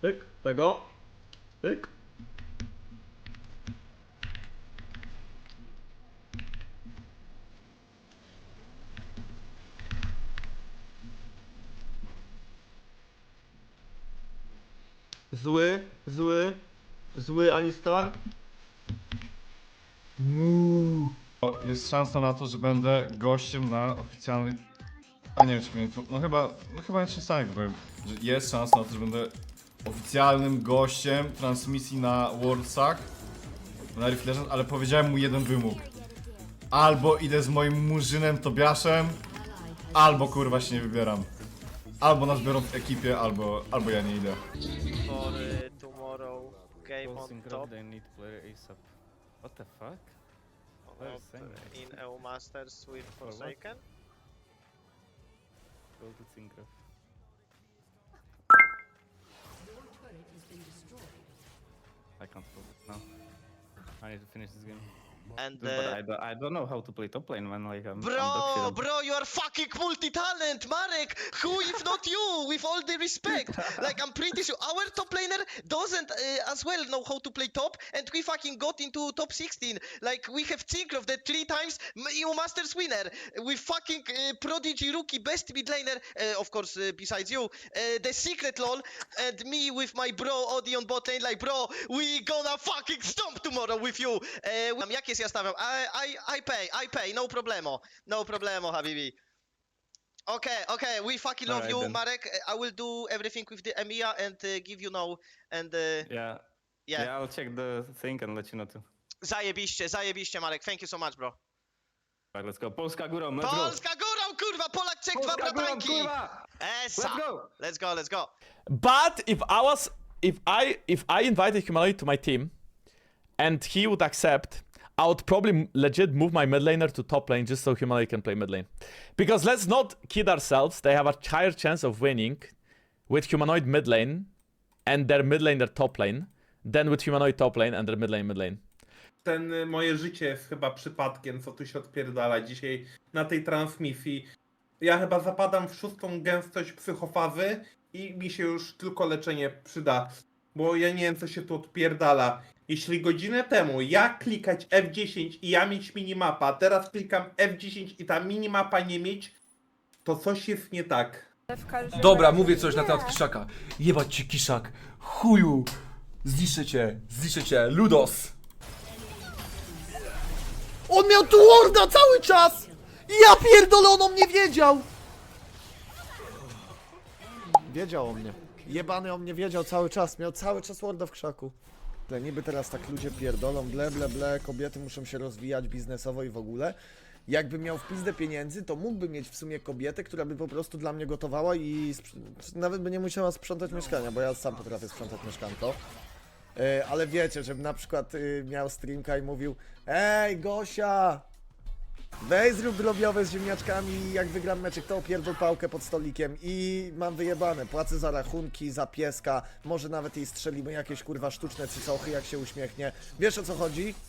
Pyk, tego. Pyk. Zły, zły, zły Anistar. O, Jest szansa na to, że będę gościem na oficjalnej... A nie wiem, czy mnie. No chyba, no chyba jeszcze tak, bo jest szansa na to, że będę oficjalnym gościem transmisji na Worldsach na of Legends, ale powiedziałem mu jeden wymóg. Albo idę z moim murzynem Tobiaszem, albo kurwa się nie wybieram. Albo nas biorą w ekipie, albo, albo ja nie idę. for uh, tomorrow game on top they need player ASAP. What the fuck? Of, in EU Masters with? Forsaken. Go to Syncro. Now. I need to finish this game. And Dude, but uh, I, don't, I don't know how to play top lane when like I'm, I'm Bro, bro, you are fucking multi-talent, Marek! Who if not you, with all the respect? Like, I'm pretty sure our top laner doesn't uh, as well know how to play top, and we fucking got into top 16. Like, we have Tinkrov, that three times M- EU Masters winner, with fucking uh, Prodigy rookie, best mid laner, uh, of course, uh, besides you, uh, the secret lol, and me with my bro Odeon bot lane, like, bro, we gonna fucking stomp tomorrow with you. Uh, jakie ja stawiam? I, I, I pay, I pay, no problemo. No problemo, Habibi. Okay, okay, we fucking love Alright you, then. Marek. I will do everything with the EMEA and uh, give you know. And uh, Yeah. yeah, yeah. I'll check the thing and let you know too. zajebiście, zajebiście, Marek. Thank you so much, bro. Alright, let's go. Polska górą, let's go! Polska górą, kurwa, Polak, Czech, dwa Polska górą, bratanki. kurwa! Esa. Let's go! Let's go, let's go. But if I was, if I, if I invited Humanoid to my team, and he would accept, I would probably legit move my mid laner to top lane just so Humanoid can play mid lane. Because let's not kid ourselves, they have a higher chance of winning with Humanoid mid lane and their mid lane their top lane than with Humanoid top lane and their mid lane mid lane. ten y, moje życie jest chyba przypadkiem, co tu się odpierdala dzisiaj na tej transmisji. Ja chyba zapadam w szóstą gęstość psychofazy i mi się już tylko leczenie przyda, bo ja nie wiem co się tu odpierdala. Jeśli godzinę temu ja klikać F10 i ja mieć minimapa, a teraz klikam F10 i ta minimapa nie mieć, to coś jest nie tak. Dobra, mówię coś na temat Kiszaka. Jebać cię Kiszak. Chuju. Zniszczę cię, zniszczę cię. Ludos. On miał tu Warda cały czas! Ja pierdolę, on o mnie wiedział! Wiedział o mnie. Jebany o mnie wiedział cały czas, miał cały czas Warda w krzaku. Tle, niby teraz tak ludzie pierdolą, ble, ble, ble, kobiety muszą się rozwijać biznesowo i w ogóle. Jakbym miał w pizdę pieniędzy, to mógłbym mieć w sumie kobietę, która by po prostu dla mnie gotowała i nawet by nie musiała sprzątać mieszkania, bo ja sam potrafię sprzątać mieszkanko. E, ale wiecie, żebym na przykład y, miał streamka i mówił Ej, Gosia! Weź zrób drobiowe z ziemniaczkami jak wygram meczek, to opierdol pałkę pod stolikiem i mam wyjebane. Płacę za rachunki, za pieska, może nawet jej strzelimy jakieś kurwa sztuczne cycochy, jak się uśmiechnie. Wiesz o co chodzi?